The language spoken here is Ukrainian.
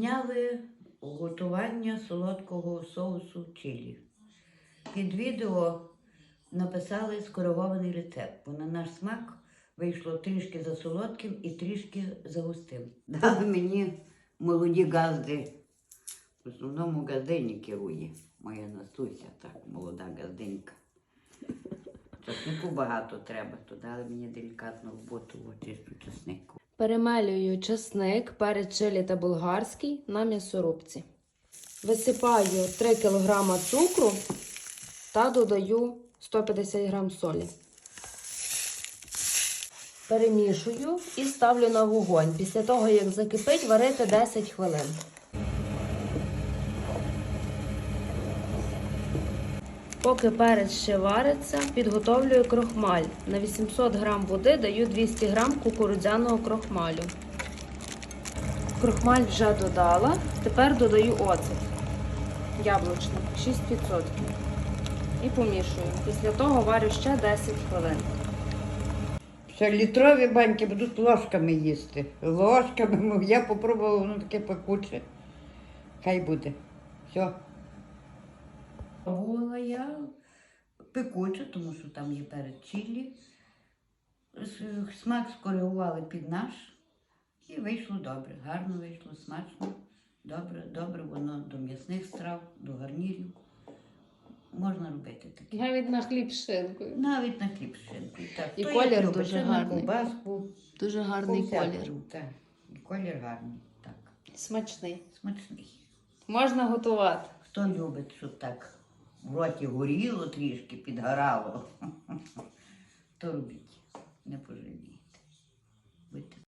Зняли готування солодкого соусу чилі. Під відео написали скоригований рецепт, бо на наш смак вийшло трішки за солодким і трішки за густим. Дали мені молоді газди. В основному газдині керує. Моя Настуся, так, молода газдинька. Часнику багато треба, то дали мені делікатну роботу очисту часнику. Перемелюю чесник, перець чилі та болгарський на м'ясорубці. Висипаю 3 кг цукру та додаю 150 г солі. Перемішую і ставлю на вогонь. Після того, як закипить, варити 10 хвилин. Поки перець ще вариться, підготовлюю крохмаль. На 800 г води даю 200 г кукурудзяного крохмалю. Крохмаль вже додала. Тепер додаю оцет. Яблучний 6%. І помішую. Після того варю ще 10 хвилин. Ще літрові баньки будуть ложками їсти. Ложками, я попробувала, воно таке пекуче. Хай буде. Все. Пробувала я пекуче, тому що там є перед чилі. Смак скоригували під наш. І вийшло добре. Гарно вийшло, смачно. Добре, добре, воно до м'ясних страв, до гарнірів. Можна робити таке. Навіть на хліб з шинкою. Навіть на хліб з шинкою. Так. І Хто колір як дуже гарний. ковбаску. Дуже гарний колір. Так. І колір гарний. Так. Смачний. Смачний. Можна готувати. Хто любить, щоб так в роті горіло трішки, підгорало, то робіть.